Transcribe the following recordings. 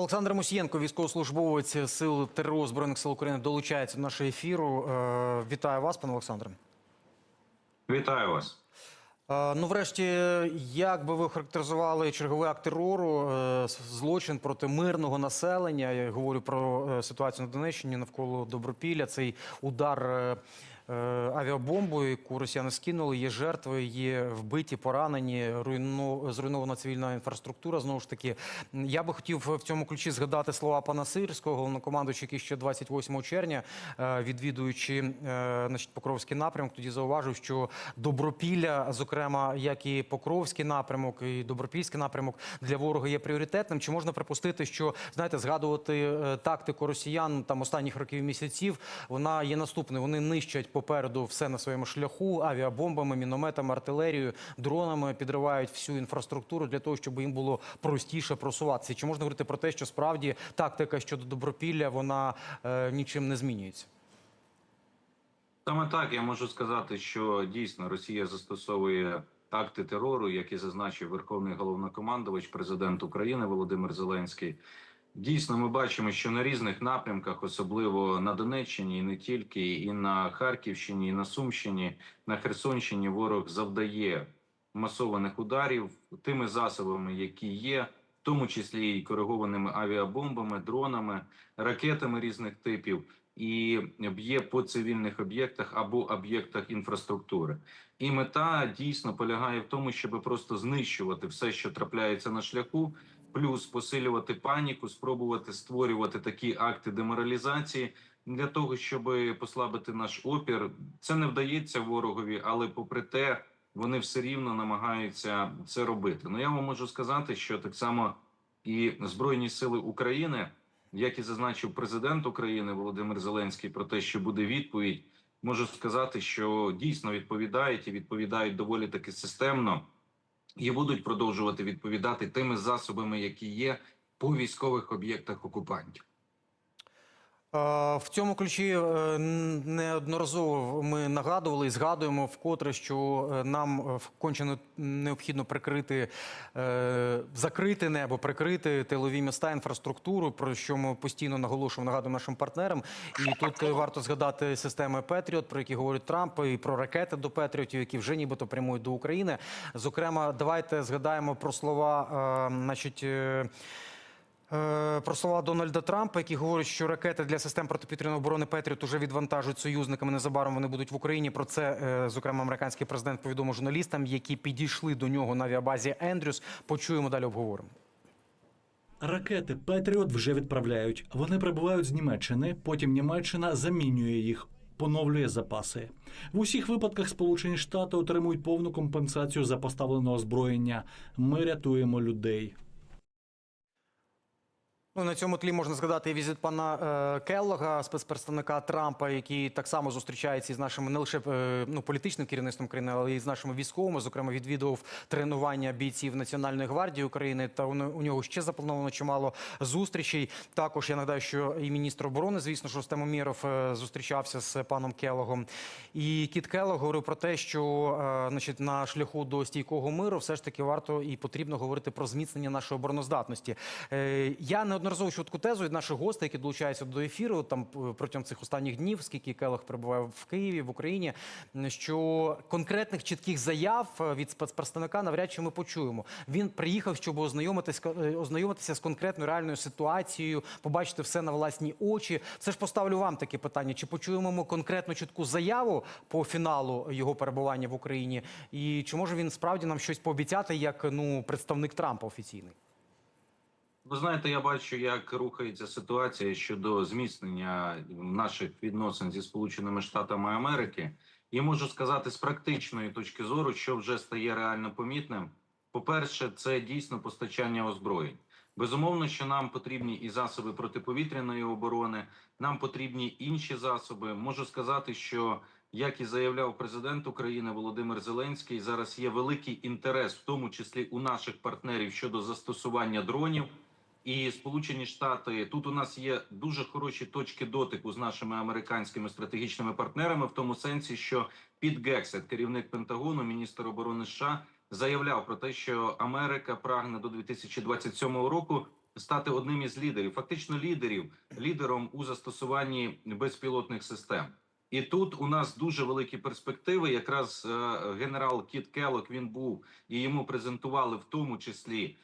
Олександр Мусієнко, військовослужбовець сил ТРО Збройних сил України, долучається до нашого ефіру. Е, Вітаю вас, пане Олександре. Вітаю вас. Е, Ну, врешті, як би ви характеризували черговий акт терору, е, злочин проти мирного населення? Я говорю про ситуацію на Донеччині навколо Добропілля. Цей удар е, авіабомбою, яку росіяни скинули. Є жертви, є вбиті, поранені, руйну, зруйнована цивільна інфраструктура. Знову ж таки, я би хотів в цьому ключі згадати слова пана Сирського, головнокомандуючий, який ще 28 червня, е, відвідуючи е, значить, Покровський напрямок, тоді зауважив, що Добропілля, зокрема, як і Покровський напрямок, і Добропільський напрямок для ворога є пріоритетним. Чи можна припустити, що знаєте, згадувати тактику росіян там останніх років і місяців, вона є наступною. Вони нищать попереду все на своєму шляху авіабомбами, мінометами, артилерією, дронами, підривають всю інфраструктуру для того, щоб їм було простіше просуватися. Чи можна говорити про те, що справді тактика щодо Добропілля вона е, нічим не змінюється? Саме так я можу сказати, що дійсно Росія застосовує акти терору, як і зазначив Верховний головнокомандувач, президент України Володимир Зеленський. Дійсно, ми бачимо, що на різних напрямках, особливо на Донеччині, і не тільки, і на Харківщині, і на Сумщині, на Херсонщині, ворог завдає масованих ударів тими засобами, які є, в тому числі і коригованими авіабомбами, дронами, ракетами різних типів. І б'є по цивільних об'єктах або об'єктах інфраструктури, і мета дійсно полягає в тому, щоб просто знищувати все, що трапляється на шляху, плюс посилювати паніку, спробувати створювати такі акти деморалізації для того, щоб послабити наш опір. Це не вдається ворогові, але попри те, вони все рівно намагаються це робити. Ну я вам можу сказати, що так само і збройні сили України, як і зазначив президент України Володимир Зеленський, про те, що буде відповідь, можу сказати, що дійсно відповідають і відповідають доволі таки системно і будуть продовжувати відповідати тими засобами, які є по військових об'єктах окупантів. Е, В цьому ключі е, неодноразово ми нагадували і згадуємо вкотре, що е, нам конче не- необхідно прикрити, закрити небо, прикрити тилові міста, інфраструктуру, про що ми постійно наголошуємо, нагадуємо нашим партнерам. І тут варто згадати системи Петріот, про які говорить Трамп, і про ракети до Петріотів, які вже нібито прямують до України. Зокрема, давайте згадаємо про слова, значить. Е, Про слова Дональда Трампа, які говорять, що ракети для систем протиповітряної оборони Петріот уже відвантажують союзниками. Незабаром вони будуть в Україні. Про це, е, зокрема, американський президент повідомив журналістам, які підійшли до нього на авіабазі Ендрюс. Почуємо далі. Обговоримо. Ракети Петріот вже відправляють. Вони прибувають з Німеччини. Потім Німеччина замінює їх. Поновлює запаси в усіх випадках. Сполучені Штати отримують повну компенсацію за поставлене озброєння. Ми рятуємо людей. Ну, на цьому тлі можна згадати і візит пана е, Келлога, спецпредставника Трампа, який так само зустрічається із нашими не лише е, ну, політичним керівництвом країни, але й з нашими військовими. Зокрема, відвідував тренування бійців Національної гвардії України. Та у, у нього ще заплановано чимало зустрічей. Також я нагадаю, що і міністр оборони, звісно, Рустем Умєров е, зустрічався з паном Келлогом. І Кіт Келлог говорив про те, що е, значить, на шляху до стійкого миру все ж таки варто і потрібно говорити про зміцнення нашої обороноздатності. Е, я неодноразово чув таку тезу від наших гостей, які долучаються до ефіру там е, протягом цих останніх днів, скільки Келлог перебуває в Києві, в Україні, що конкретних чітких заяв е, від спецпредставника навряд чи ми почуємо. Він приїхав, щоб ознайомитись, е, ознайомитися з конкретною реальною ситуацією, побачити все на власні очі. Це ж поставлю вам таке питання: чи почуємо ми конкретну чітку заяву по фіналу його перебування в Україні, і чи може він справді нам щось пообіцяти як ну представник Трампа офіційний? Ви знаєте, я бачу, як рухається ситуація щодо зміцнення наших відносин зі Сполученими Штатами Америки, і можу сказати з практичної точки зору, що вже стає реально помітним. По-перше, це дійсно постачання озброєнь. Безумовно, що нам потрібні і засоби протиповітряної оборони, нам потрібні інші засоби. Можу сказати, що як і заявляв президент України Володимир Зеленський, зараз є великий інтерес, в тому числі у наших партнерів щодо застосування дронів. І Сполучені Штати тут у нас є дуже хороші точки дотику з нашими американськими стратегічними партнерами, в тому сенсі, що Піт Гексет, керівник Пентагону, міністр оборони США, заявляв про те, що Америка прагне до 2027 року стати одним із лідерів, фактично лідерів, лідером у застосуванні безпілотних систем. І тут у нас дуже великі перспективи. Якраз е, генерал Кіт Келок він був і йому презентували в тому числі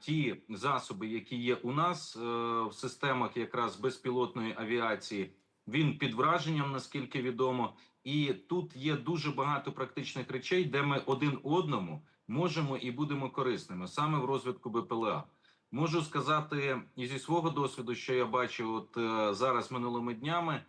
ті засоби, які є у нас е, в системах якраз безпілотної авіації. Він під враженням, наскільки відомо, і тут є дуже багато практичних речей, де ми один одному можемо і будемо корисними саме в розвитку БПЛА. Можу сказати і зі свого досвіду, що я бачу, от е, зараз минулими днями,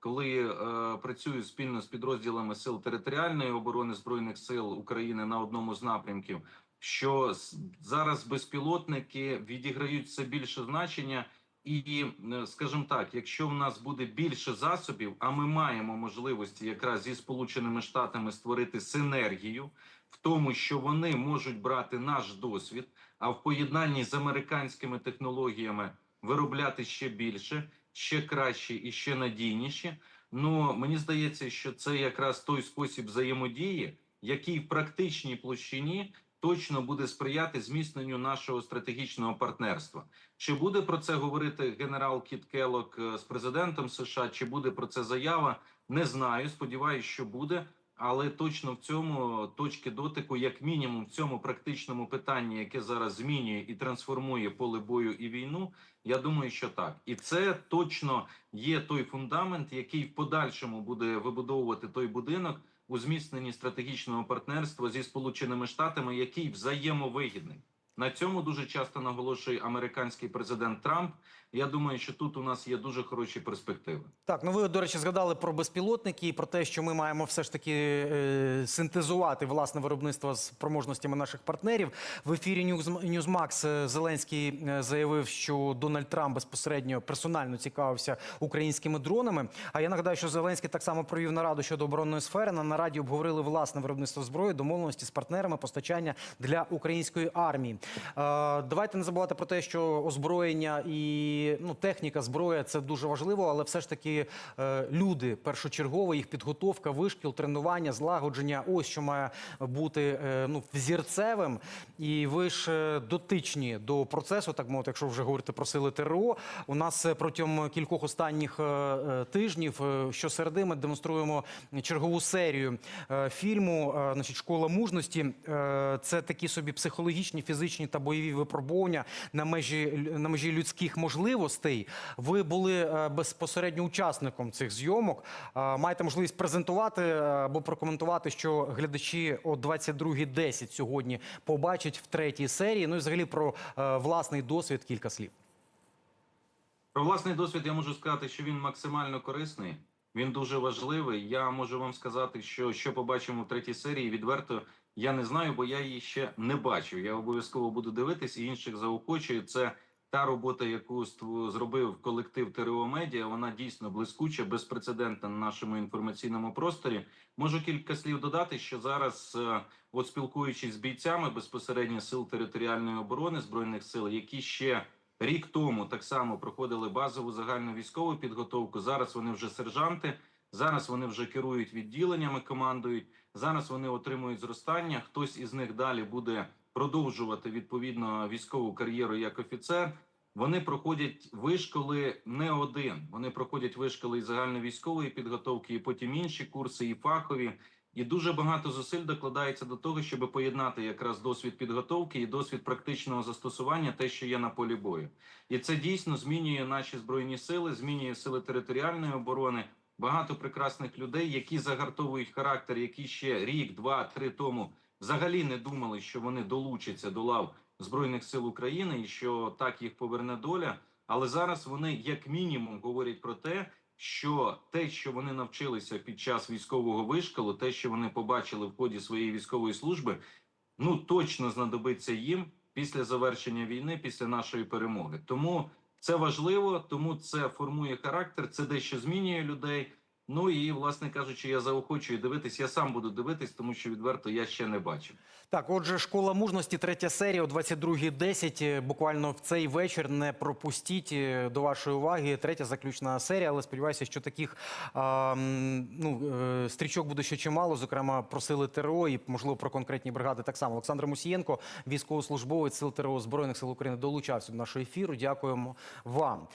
коли е, працюю спільно з підрозділами сил територіальної оборони збройних сил України на одному з напрямків, що зараз безпілотники відіграють все більше значення. І, скажімо так, якщо в нас буде більше засобів, а ми маємо можливості якраз зі сполученими штатами створити синергію в тому, що вони можуть брати наш досвід, а в поєднанні з американськими технологіями виробляти ще більше, ще краще і ще надійніше. Ну мені здається, що це якраз той спосіб взаємодії, який в практичній площині точно буде сприяти зміцненню нашого стратегічного партнерства. Чи буде про це говорити генерал Кіт Келлок е, з президентом США? Чи буде про це заява? Не знаю. Сподіваюсь, що буде. Але точно в цьому точки дотику, як мінімум, в цьому практичному питанні, яке зараз змінює і трансформує поле бою і війну, я думаю, що так, і це точно є той фундамент, який в подальшому буде вибудовувати той будинок у зміцненні стратегічного партнерства зі сполученими штатами, який взаємовигідний. На цьому дуже часто наголошує американський президент Трамп. Я думаю, що тут у нас є дуже хороші перспективи. Так, ну ви, до речі, згадали про безпілотники і про те, що ми маємо все ж таки е, синтезувати власне виробництво з спроможностями наших партнерів. В ефірі Newsmax е, Зеленський е, заявив, що Дональд Трамп безпосередньо персонально цікавився українськими дронами. А я нагадаю, що Зеленський так само провів нараду щодо оборонної сфери. На нараді обговорили власне виробництво зброї, домовленості з партнерами, постачання для української армії. Е, давайте не забувати про те, що озброєння і ну, техніка, зброя це дуже важливо, але все ж таки е, люди першочергово, їх підготовка, вишкіл, тренування, злагодження. Ось що має бути е, ну, взірцевим. І ви ж е, дотичні до процесу, так мовити, якщо вже говорити про сили ТРО. У нас е, протягом кількох останніх е, е, тижнів е, щосереди ми демонструємо чергову серію е, фільму е, значить, Школа мужності. Е, Це такі собі психологічні, фізичні та бойові випробування на межі на межі людських можливостей. Ви були е, безпосередньо учасником цих зйомок. Е, Маєте можливість презентувати е, або прокоментувати, що глядачі о 22.10 сьогодні побачать в третій серії. Ну і взагалі про власний досвід кілька слів. Про власний досвід я можу сказати, що він максимально корисний. Він дуже важливий. Я можу вам сказати, що що побачимо в третій серії. Відверто я не знаю, бо я її ще не бачив. Я обов'язково буду дивитись і інших заохочую. Це та робота, яку зробив колектив ТРО Медіа. Вона дійсно блискуча, безпрецедентна на нашому інформаційному просторі. Можу кілька слів додати, що зараз, е, от спілкуючись з бійцями безпосередньо сил територіальної оборони збройних сил, які ще рік тому так само проходили базову загальну військову підготовку. Зараз вони вже сержанти. Зараз вони вже керують відділеннями, командують. Зараз вони отримують зростання. Хтось із них далі буде продовжувати відповідно військову кар'єру як офіцер. Вони проходять вишколи не один. Вони проходять вишколи і загальновійськової підготовки, і потім інші курси, і фахові. І дуже багато зусиль докладається до того, щоб поєднати якраз досвід підготовки і досвід практичного застосування, те, що є на полі бою, і це дійсно змінює наші збройні сили, змінює сили територіальної оборони. Багато прекрасних людей, які загартовують характер, які ще рік, два, три тому взагалі не думали, що вони долучаться до лав збройних сил України, і що так їх поверне доля. Але зараз вони, як мінімум, говорять про те, що те, що вони навчилися під час військового вишколу, те, що вони побачили в ході своєї військової служби, ну точно знадобиться їм після завершення війни, після нашої перемоги. Тому це важливо, тому це формує характер, це дещо змінює людей. Ну і власне кажучи, я заохочую дивитись. Я сам буду дивитись, тому що відверто я ще не бачив. Так, отже, школа мужності, третя серія о 22.10. Е, Буквально в цей вечір не пропустіть е, до вашої уваги. Третя заключна серія. Але сподіваюся, що таких а, ну, е, стрічок буде ще чимало. Зокрема, про сили ТРО і можливо про конкретні бригади. Так само Олександр Мусієнко, військовослужбовець сил ТРО збройних сил України, долучався до нашого ефіру. Дякуємо вам.